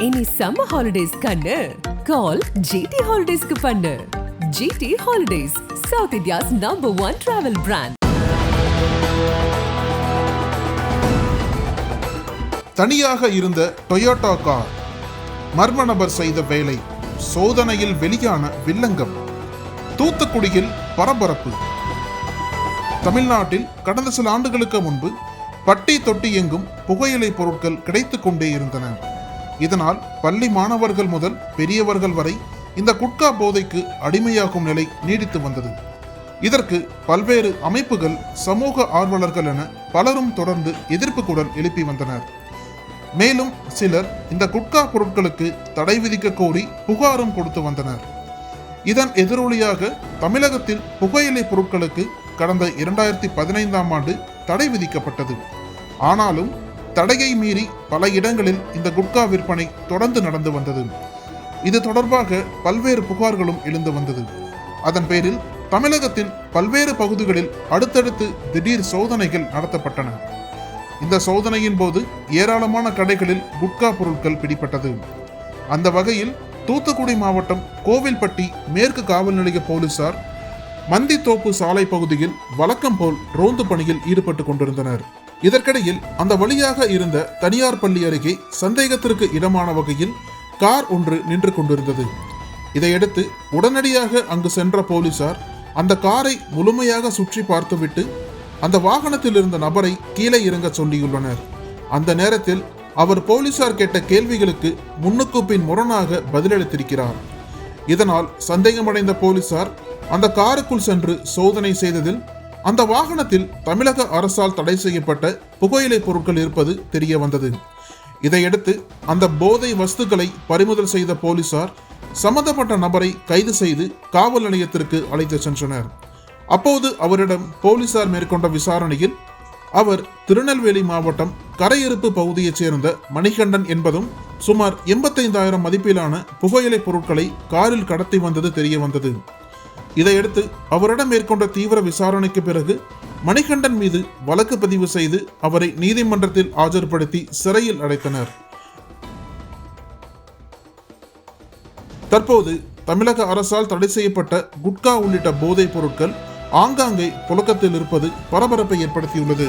இனி summer holidays கண்ணு. கால் GT ஹாலிடேஸ்க்கு பண்ணு. GT holidays south India's number one travel brand தனியாக இருந்த டொயோட்டா கார் மர்ம நபர் செய்த வேலை சோதனையில் வெளியான வில்லங்கம் தூத்துக்குடியில் பரபரப்பு. தமிழ்நாட்டில் கடந்த சில ஆண்டுகளுக்கு முன்பு பட்டி தொட்டி எங்கும் புகையிலை பொருட்கள் கிடைத்துக் கொண்டே இருந்தன. இதனால் பள்ளி மாணவர்கள் முதல் பெரியவர்கள் வரை இந்த குட்கா போதைக்கு அடிமையாகும் நிலை நீடித்து வந்தது. இதற்கு பல்வேறு அமைப்புகள் சமூக ஆர்வலர்கள் என பலரும் தொடர்ந்து எதிர்ப்பு குரல் எழுப்பி வந்தனர். மேலும் சிலர் இந்த குட்கா பொருட்களுக்கு தடை விதிக்க கோரி புகாரும் கொடுத்து வந்தனர். இதன் எதிரொலியாக தமிழகத்தில் புகையிலை பொருட்களுக்கு கடந்த இரண்டாயிரத்தி பதினைந்தாம் ஆண்டு தடை விதிக்கப்பட்டது. ஆனாலும் தடையை மீறி பல இடங்களில் இந்த குட்கா விற்பனை தொடர்ந்து நடந்து வந்தது. இது தொடர்பாக பல்வேறு புகார்களும் எழுந்து வந்தது. அதன் பேரில் தமிழகத்தின் பல்வேறு பகுதிகளில் அடுத்தடுத்து திடீர் சோதனைகள் நடத்தப்பட்டன. இந்த சோதனையின் போது ஏராளமான கடைகளில் குட்கா பொருட்கள் பிடிப்பட்டது அந்த வகையில் தூத்துக்குடி மாவட்டம் கோவில்பட்டி மேற்கு காவல் நிலைய போலீசார் மந்தித்தோப்பு சாலை பகுதியில் வழக்கம் போல் ரோந்து பணியில் ஈடுபட்டு கொண்டிருந்தனர். இதற்கிடையில் அந்த வழியாக இருந்த தனியார் பள்ளி அருகே சந்தேகத்திற்கு இடமான வகையில் கார் ஒன்று நின்று கொண்டிருந்தது. இதையடுத்து உடனடியாக அங்கு சென்ற போலீசார் அந்த காரை முழுமையாக சுற்றி பார்த்துவிட்டு அந்த வாகனத்தில் இருந்த நபரை கீழே இறங்க சொல்லியுள்ளனர். அந்த நேரத்தில் அவர் போலீசார் கேட்ட கேள்விகளுக்கு முன்னுக்கு பின் முரணாக பதிலளித்திருக்கிறார். இதனால் சந்தேகமடைந்த போலீசார் அந்த காருக்குள் சென்று சோதனை செய்ததில் அந்த வாகனத்தில் தமிழக அரசால் தடை செய்யப்பட்ட புகையிலை பொருட்கள் இருப்பது தெரிய வந்தது. இதையடுத்து அந்த போதை வஸ்துக்களை பறிமுதல் செய்த போலீசார் சம்பந்தப்பட்ட நபரை கைது செய்து காவல் நிலையத்திற்கு அழைத்து சென்றனர். அப்போது அவரிடம் போலீசார் மேற்கொண்ட விசாரணையில் அவர் திருநெல்வேலி மாவட்டம் கரையிருப்பு பகுதியைச் சேர்ந்த மணிகண்டன் என்பதும் சுமார் எண்பத்தைந்தாயிரம் மதிப்பிலான புகையிலை பொருட்களை காரில் கடத்தி வந்தது தெரிய வந்தது. இதையடுத்து அவரிடம் மேற்கொண்ட தீவிர விசாரணைக்கு பிறகு மணிகண்டன் மீது வழக்கு பதிவு செய்து அவரை நீதிமன்றத்தில் ஆஜர்படுத்தி சிறையில் அடைத்தனர். தற்போது தமிழக அரசால் தடை செய்யப்பட்ட குட்கா உள்ளிட்ட போதைப் பொருட்கள் ஆங்காங்கே புழக்கத்தில் இருப்பது பரபரப்பை ஏற்படுத்தியுள்ளது.